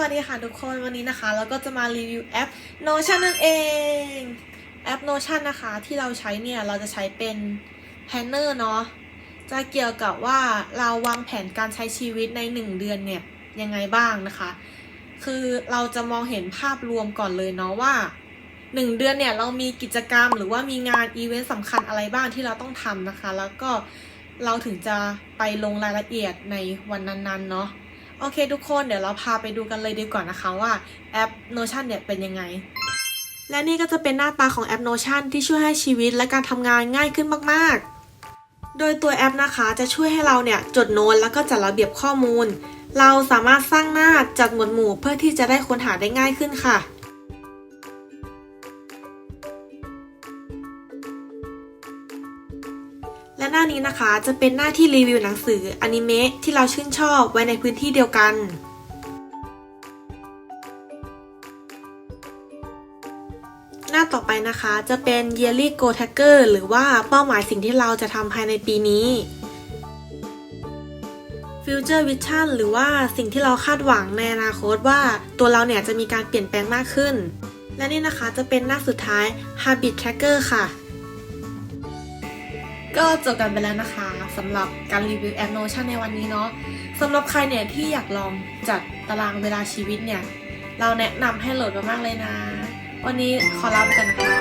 วัสดีค่ะทุกคนวันนี้นะคะ เราก็จะมารีวิวแอป Notion นั่นเองแอป Notion นะคะที่เราใช้เนี่ย เราจะใช้เป็น Planner เนาะจะเกี่ยวกับว่าเราวางแผนการใช้ชีวิตใน 1 เดือนเนี่ย ยังไงบ้างนะคะ คือเราจะมองเห็นภาพรวมก่อนเลยเนาะว่า 1 เดือนเนี่ย เรามีกิจกรรมหรือว่ามีงานอีเวนต์สำคัญอะไรบ้างที่เราต้องทำนะคะ แล้วก็เราถึงจะไปลงรายละเอียดในวันนั้นๆเนาะ โอเคทุกคนเดี๋ยวเราพาไปดูกันเลยดีกว่านะคะว่าแอป Notion เนี่ยเป็นยังไง และนี่ก็จะเป็นหน้าตาของแอป Notion ที่ช่วยให้ชีวิตและการทำงานง่ายขึ้นมากๆ โดยตัวแอปนะคะจะช่วยให้เราเนี่ยจดโน้ตแล้วก็จัดระเบียบข้อมูล เราสามารถสร้างหน้าจัดหมวดหมู่เพื่อที่จะได้ค้นหาได้ง่ายขึ้นค่ะ และหน้านี้นะคะจะเป็นหน้าที่รีวิวหนังสืออนิเมะที่เราชื่นชอบไว้ในพื้นที่เดียวกันหน้าต่อไปนะคะจะเป็น Yearly Goal Tracker หรือว่าเป้าหมายสิ่งที่เราจะทำภายในปีนี้ Future Vision หรือว่าสิ่งที่เราคาดหวังในอนาคตว่าตัวเราเนี่ยจะมีการเปลี่ยนแปลงมากขึ้น และนี่นะคะจะเป็นหน้าสุดท้าย Habit Tracker ค่ะ ก็จบกันไปแล้วนะคะสำหรับการรีวิวแอปโนชั่นในวันนี้เนาะสำหรับใครเนี่ยที่อยากลองจัดตารางเวลาชีวิตเนี่ย เราแนะนำให้โหลดมามากเลยนะ วันนี้ขอลาไปกันนะคะ